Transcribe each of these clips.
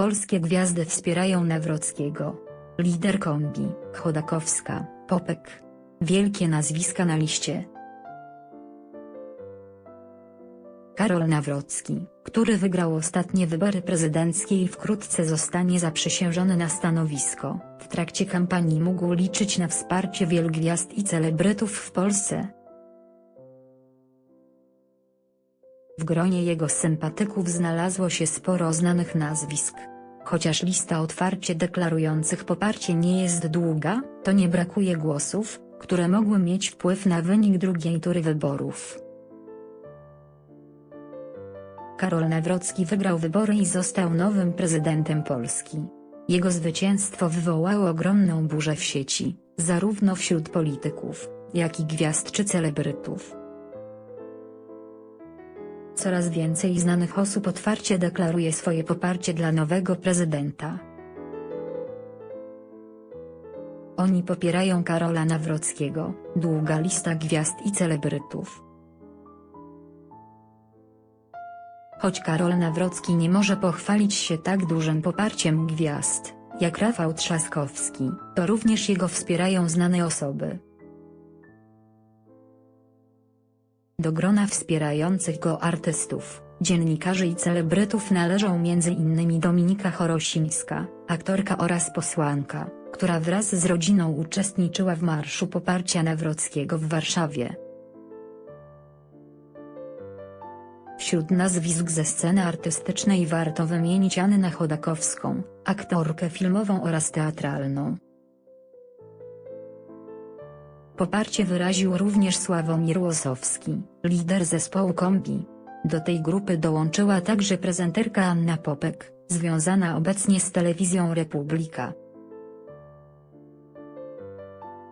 Polskie gwiazdy wspierają Nawrockiego. Lider kombi, Chodakowska, Popek. Wielkie nazwiska na liście. Karol Nawrocki, który wygrał ostatnie wybory prezydenckie i wkrótce zostanie zaprzysiężony na stanowisko, w trakcie kampanii mógł liczyć na wsparcie wielu gwiazd i celebrytów w Polsce. W gronie jego sympatyków znalazło się sporo znanych nazwisk. Chociaż lista otwarcie deklarujących poparcie nie jest długa, to nie brakuje głosów, które mogły mieć wpływ na wynik drugiej tury wyborów. Karol Nawrocki wygrał wybory i został nowym prezydentem Polski. Jego zwycięstwo wywołało ogromną burzę w sieci, zarówno wśród polityków, jak i gwiazd czy celebrytów. Coraz więcej znanych osób otwarcie deklaruje swoje poparcie dla nowego prezydenta. Oni popierają Karola Nawrockiego, długa lista gwiazd i celebrytów. Choć Karol Nawrocki nie może pochwalić się tak dużym poparciem gwiazd, jak Rafał Trzaskowski, to również jego wspierają znane osoby. Do grona wspierających go artystów, dziennikarzy i celebrytów należą m.in. Dominika Chorosińska, aktorka oraz posłanka, która wraz z rodziną uczestniczyła w Marszu Poparcia Nawrockiego w Warszawie. Wśród nazwisk ze sceny artystycznej warto wymienić Annę Chodakowską, aktorkę filmową oraz teatralną. Poparcie wyraził również Sławomir Łosowski, lider zespołu Kombi. Do tej grupy dołączyła także prezenterka Anna Popek, związana obecnie z telewizją Republika.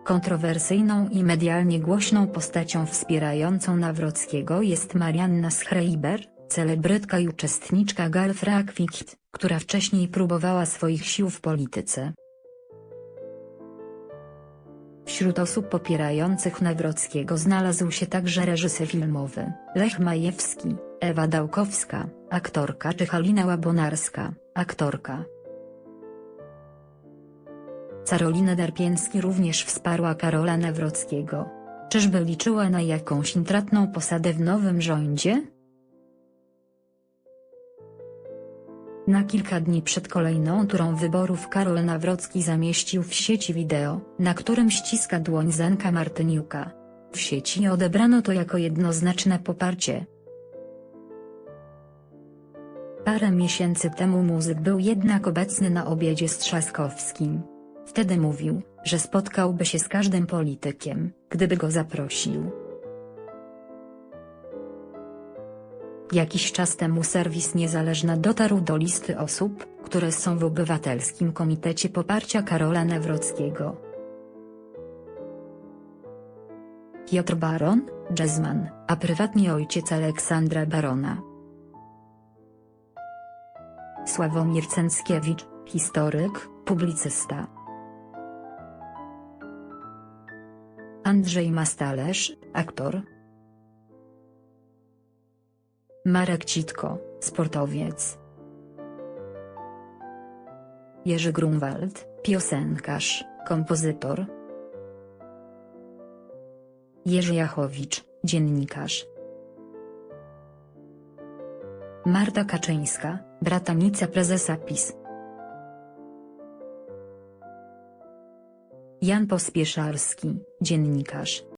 Kontrowersyjną i medialnie głośną postacią wspierającą Nawrockiego jest Marianna Schreiber, celebrytka i uczestniczka Galfrakwit, która wcześniej próbowała swoich sił w polityce. Wśród osób popierających Nawrockiego znalazł się także reżyser filmowy, Lech Majewski, Ewa Dałkowska, aktorka czy Halina Łabonarska, aktorka. Carolina Darpiński również wsparła Karola Nawrockiego. Czyżby liczyła na jakąś intratną posadę w nowym rządzie? Na kilka dni przed kolejną turą wyborów Karol Nawrocki zamieścił w sieci wideo, na którym ściska dłoń Zenka Martyniuka. W sieci odebrano to jako jednoznaczne poparcie. Parę miesięcy temu muzyk był jednak obecny na obiedzie z Trzaskowskim. Wtedy mówił, że spotkałby się z każdym politykiem, gdyby go zaprosił. Jakiś czas temu serwis Niezależna dotarł do listy osób, które są w Obywatelskim Komitecie Poparcia Karola Nawrockiego. Piotr Baron, jazzman, a prywatnie ojciec Aleksandra Barona. Sławomir Cęckiewicz, historyk, publicysta. Andrzej Mastalerz, aktor. Marek Citko, sportowiec. Jerzy Grunwald, piosenkarz, kompozytor. Jerzy Jachowicz, dziennikarz. Marta Kaczyńska, bratanica prezesa PiS. Jan Pospieszalski, dziennikarz.